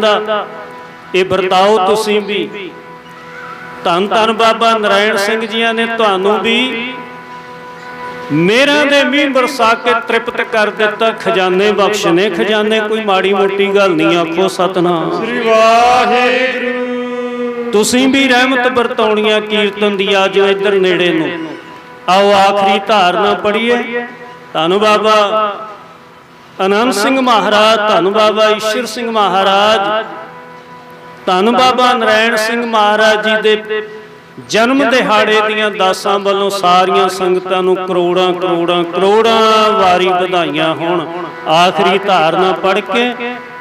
ਕਹਿੰਦਾ ਇਹ ਵਰਤਾਓ ਤੁਸੀਂ ਵੀ। ਧੰਨ ਧੰਨ ਬਾਬਾ ਨਰਾਇਣ ਸਿੰਘ ਜੀਆਂ ਨੇ ਤੁਹਾਨੂੰ ਵੀ ਮੇਰਾਂ ਦੇ ਮੀਂਹ ਬਰਸਾ ਕੇ ਤ੍ਰਿਪਤ ਕਰ ਦਿੱਤਾ। ਖਜ਼ਾਨੇ ਬਖਸ਼ਨੇ ਖਜ਼ਾਨੇ ਕੋਈ ਮਾੜੀ ਮੋਟੀ ਗੱਲ ਨਹੀਂ ਆਖੋ ਸਤਨਾਮ। ਸ੍ਰੀ ਵਾਹਿਗੁਰੂ। ਤੁਸੀਂ ਵੀ ਰਹਿਮਤ ਵਰਤਾਉਣੀਆਂ ਕੀਰਤਨ ਦੀ ਆਜੋ ਇੱਧਰ ਨੇੜੇ ਨੂੰ। ਆਓ ਆਖਰੀ ਧਾਰਨਾ ਪੜੀਏ ਧੰਨ ਬਾਬਾ। ਅਨੰਦ ਸਿੰਘ ਮਹਾਰਾਜ, ਧੰਨ ਬਾਬਾ ਈਸ਼ਰ ਸਿੰਘ ਮਹਾਰਾਜ, ਧੰਨ ਬਾਬਾ ਨਰਾਇਣ ਸਿੰਘ ਮਹਾਰਾਜ ਜੀ ਦੇ ਜਨਮ ਦਿਹਾੜੇ ਦੀਆਂ ਦਾਸਾਂ ਵੱਲੋਂ ਸਾਰੀਆਂ ਸੰਗਤਾਂ ਨੂੰ ਕਰੋੜਾਂ ਕਰੋੜਾਂ ਕਰੋੜਾਂ ਵਾਰੀ ਵਧਾਈਆਂ ਹੋਣ। ਆਖਰੀ ਧਾਰਨਾ ਪੜ ਕੇ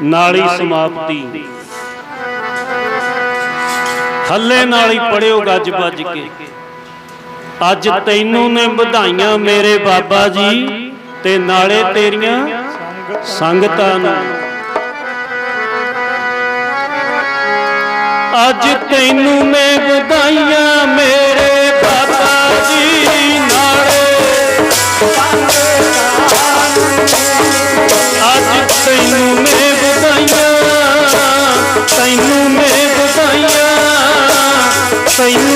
ਨਾਲੀ ਸਮਾਪਤੀ। ਹੱਲੇ ਨਾਲ ਹੀ ਪੜਿਓ ਗੱਜ ਵੱਜ ਕੇ। ਅੱਜ ਤੈਨੂੰ ਨੇ ਵਧਾਈਆਂ ਮੇਰੇ ਬਾਬਾ ਜੀ ਤੇ ਨਾਲੇ ਤੇਰੀਆਂ ਸੰਗਤਾਂ ਨੂੰ। ਅੱਜ ਤੈਨੂੰ ਮੈਂ ਵਧਾਈਆਂ ਮੇਰੇ ਬਾਬਾ ਜੀ ਨਾਲੇ। ਅੱਜ ਤੈਨੂੰ ਮੈਂ ਵਧਾਈਆਂ, ਤੈਨੂੰ ਮੈਂ ਵਧਾਈਆਂ, ਤੈਨੂੰ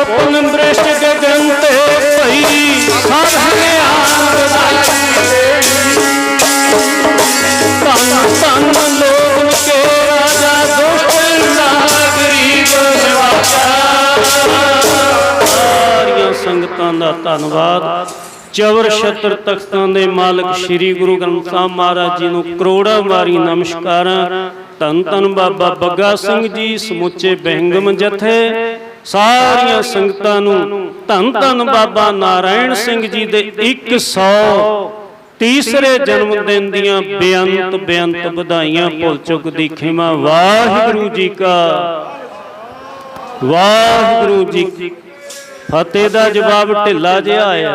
ਓਪਨ ਦ੍ਰਿਸ਼ਟ ਗਗਨ ਤੇ ਭਈ ਸਭ ਹਰਿਆਣ ਵਧਾਈ ਧੰਨ ਧੰਨ ਲੋਕ ਕੇ ਰਾਜਾ ਦੁਸ਼ਟ ਨਾ ਗਰੀਬ ਨਿਵਾਜਾ ਸਾਰੀਆਂ ਸੰਗਤਾਂ ਦਾ ਧੰਨਵਾਦ। ਚਵਰ ਛਤਰ ਤਖਤਾਂ ਦੇ ਮਾਲਕ ਸ੍ਰੀ ਗੁਰੂ ਗ੍ਰੰਥ ਸਾਹਿਬ ਮਹਾਰਾਜ ਜੀ ਨੂੰ ਕਰੋੜਾਂ ਵਾਰੀ ਨਮਸਕਾਰਾਂ। ਧੰਨ ਧੰਨ ਬਾਬਾ ਬੱਗਾ ਸਿੰਘ ਜੀ ਸਮੁੱਚੇ ਬਹਿੰਗਮ ਜਥੇ। ਸਾਰੀਆਂ ਸੰਗਤਾਂ ਨੂੰ ਧੰਨ ਧੰਨ ਬਾਬਾ ਨਾਰਾਇਣ ਸਿੰਘ ਜੀ ਦੇ 100 ਤੀਸਰੇ ਜਨਮ ਦਿਨ ਦੀਆਂ ਬੇਅੰਤ ਬੇਅੰਤ ਵਧਾਈਆਂ ਭੁੱਲ ਚੁੱਕ ਦੀ ਖਿਮਾ ਵਾਹਿਗੁਰੂ ਜੀ ਕਾ। ਵਾਹਿਗੁਰੂ ਜੀ ਫਤਿਹ ਦਾ ਜਵਾਬ ਢਿੱਲਾ ਜਿਹਾ ਆਇਆ।